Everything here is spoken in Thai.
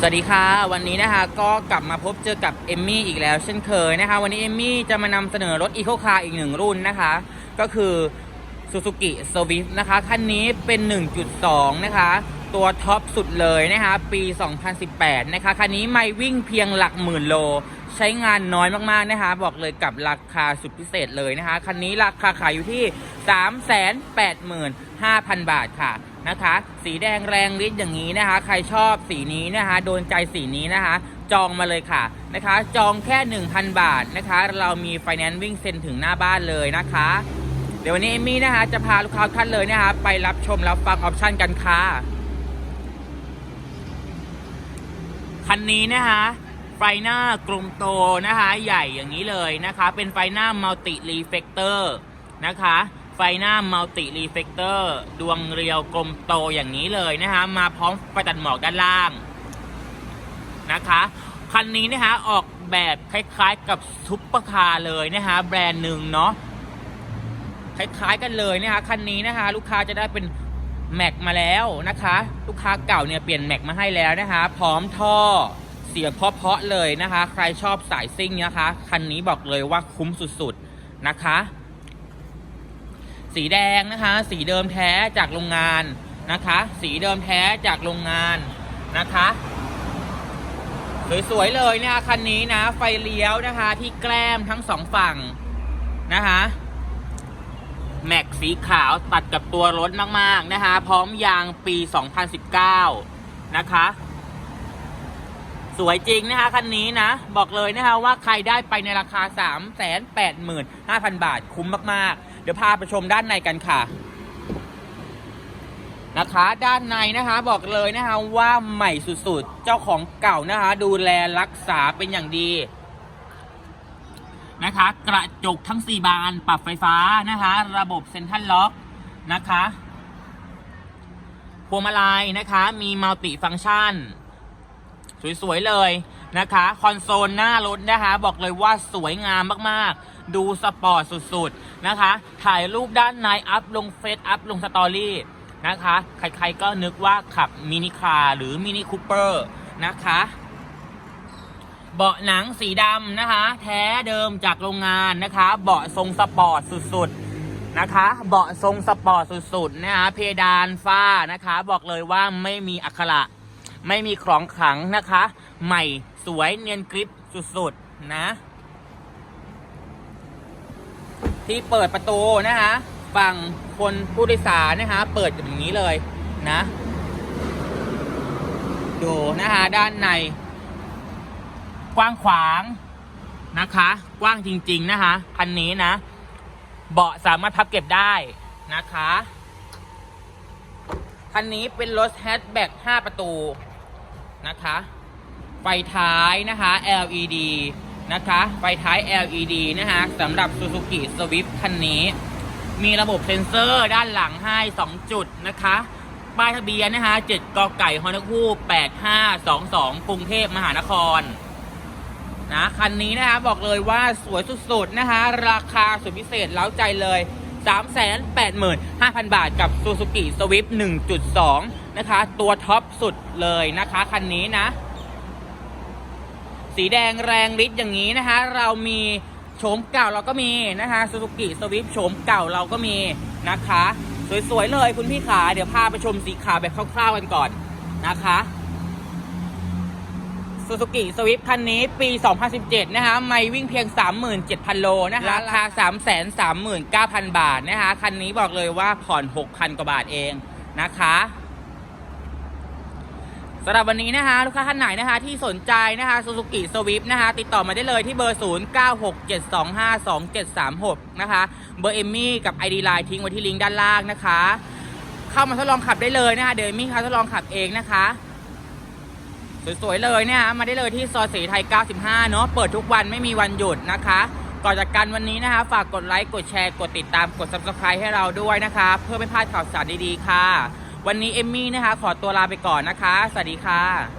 สวัสดีค่ะ วันนี้นะคะก็กลับมาพบเจอกับเอมมี่อีกแล้วเช่นเคยนะคะ วันนี้เอมมี่จะมานำเสนอรถอีโคคาร์อีกหนึ่งรุ่นนะคะ ก็คือ Suzuki Swift นะคะ คันนี้เป็น 1.2 นะคะ ตัวท็อปสุดเลยนะคะ ปี 2018 นะคะ คันนี้ไม่วิ่งเพียงหลักหมื่นโล ใช้งานน้อยมากๆนะคะ บอกเลยกับราคาสุดพิเศษเลยนะคะ คันนี้ราคาขายอยู่ที่ 385,000 บาทค่ะ นะคะ สีแดงแรงฤทธิ์อย่างนี้นะคะ ใครชอบสีนี้นะคะ โดนใจสีนี้นะคะ จองมาเลยค่ะนะคะ จองแค่ 1,000 บาทนะคะ เรามีไฟแนนซ์วิ่งเซ็นถึงหน้าบ้านเลยนะคะ เดี๋ยววันนี้เอมี่นะคะจะพาลูกค้าท่านเลยนะคะ ไปรับชมรับฟังออปชันกันค่ะคันนี้นะคะไฟหน้ากลมโตนะคะ ใหญ่อย่างนี้เลยนะคะ เป็นไฟหน้ามัลติรีเฟกเตอร์นะคะ ไฟหน้ามัลติรีเฟกเตอร์ดวงเรียวกลมโตอย่างนี้เลยนะคะ มาพร้อมไฟตัดหมอกด้านล่างนะคะ คันนี้นะคะออกแบบคล้ายๆกับซุปเปอร์คาร์เลยนะคะ แบรนด์หนึ่งเนาะคล้ายๆกันเลยนะคะคันนี้นะคะ ลูกค้าจะได้เป็นแม็กมาแล้วนะคะ ลูกค้าเก่าเนี่ยเปลี่ยนแม็กมาให้แล้วนะคะ พร้อมท่อเสียงเพาะๆเลยนะคะ ใครชอบสายซิ่งนะคะ คันนี้บอกเลยว่าคุ้มสุดๆนะคะ สีแดงนะคะ สีเดิมแท้จากโรงงานนะคะ สีเดิมแท้จากโรงงานนะคะ สวยๆเลยนะคะคันนี้นะ ไฟเลี้ยวนะคะ ที่แกล้มทั้งสองฝั่งนะคะแม็กสีขาวตัดกับตัวรถมากๆนะคะ พร้อมยางปี 2019 นะคะ สวยจริงนะคะ คันนี้นะ บอกเลยนะคะว่าใครได้ไปในราคา 385,000 บาทคุ้มมากๆ ดี๋ยวพาไปชมด้านในกันค่ะ นะคะ ด้านในนะคะบอกเลยนะคะว่าใหม่สุดๆ เจ้าของเก่านะคะ ดูแลรักษาเป็นอย่างดีนะคะ กระจกทั้ง 4 บานปรับไฟฟ้านะคะ ระบบเซ็นทรัลล็อกนะคะพวงมาลัยนะคะ มีมัลติฟังก์ชัน สวย ๆ เลย นะคะ คอนโซลหน้ารถนะคะ บอกเลยว่าสวยงามมากๆ ดูสปอร์ตสุดๆ นะคะ ถ่ายรูปด้านในอัพลงเฟซอัพลงสตอรี่นะคะ ใครๆก็นึกว่าขับมินิคาร์หรือมินิคูเปอร์นะคะเบาะหนังสีดำนะคะ แท้เดิมจากโรงงานนะคะ เบาะทรงสปอร์ตสุดๆนะคะ เบาะทรงสปอร์ตสุดๆนะคะเพดานฝ้านะคะ บอกเลยว่าไม่มีอักขระไม่มีของขลังนะคะ ใหม่ สวยเนียนกริปสุดๆนะ ที่เปิดประตูนะคะฝั่งคนผู้โดยสารนะคะ เปิดอย่างนี้เลยนะ ดูนะคะด้านใน กว้างขวางนะคะ กว้างจริง ๆ นะคะคันนี้นะ เบาะสามารถพับเก็บได้นะคะคันนี้เป็นรถแฮชแบ็ก5ประตูนะคะ ไฟท้ายนะคะ LED นะคะ ไฟท้าย LED นะคะสำหรับ Suzuki Swift คันนี้ มีระบบเซ็นเซอร์ด้านหลังให้ 2 จุดนะคะ ป้ายทะเบียนนะคะ7กไก่ฮอนคู8522 กรุงเทพมหานครนะคันนี้นะคะบอกเลยว่าสวยสุดๆนะคะ ราคาสุดพิเศษเล้าใจเลย 385,000 บาทกับ Suzuki Swift 1.2 นะคะ ตัวท็อปสุดเลยนะคะ คันนี้นะ สีแดงแรงฤทธิ์อย่างนี้นะคะ เรามีโฉมเก่าเราก็มีนะคะ Suzuki Swift โฉมเก่าเราก็มีนะคะ สวยๆเลยคุณพี่ขาเดี๋ยวพาไปชมสีขาวแบบคร่าวๆกันก่อนนะคะซูซูกิสวิฟคันนี้ปี 2017 นะคะ ไม่วิ่งเพียง 37,000 โลนะคะราคา 339,000 บาทนะคะ คันนี้บอกเลยว่าผ่อน 6,000 กว่าบาทเองนะคะ สำหรับวันนี้นะคะลูกค้าท่านไหนนะคะที่สนใจนะคะซูซูกิสวิฟนะคะติดต่อมาได้เลยที่เบอร์ 0967252736 นะคะ เบอร์เอมมี่กับ ID Line ทิ้งไว้ที่ลิงก์ด้านล่างนะคะ เข้ามาทดลองขับได้เลยนะคะเดยวเอมมี่เขาทดลองขับเองนะคะ สวยๆเลยเนี่ยฮะมาได้เลยที่ซอยสีไทย 95 เนาะเปิดทุกวันไม่มีวันหยุดนะคะก่อนจากกันวันนี้นะคะ ฝากกดไลค์ กดแชร์ กดติดตาม กด subscribe ให้เราด้วยนะคะ เพื่อไม่พลาดข่าวสารดีๆ ค่ะ วันนี้เอมมี่นะคะ ขอตัวลาไปก่อนนะคะ สวัสดีค่ะ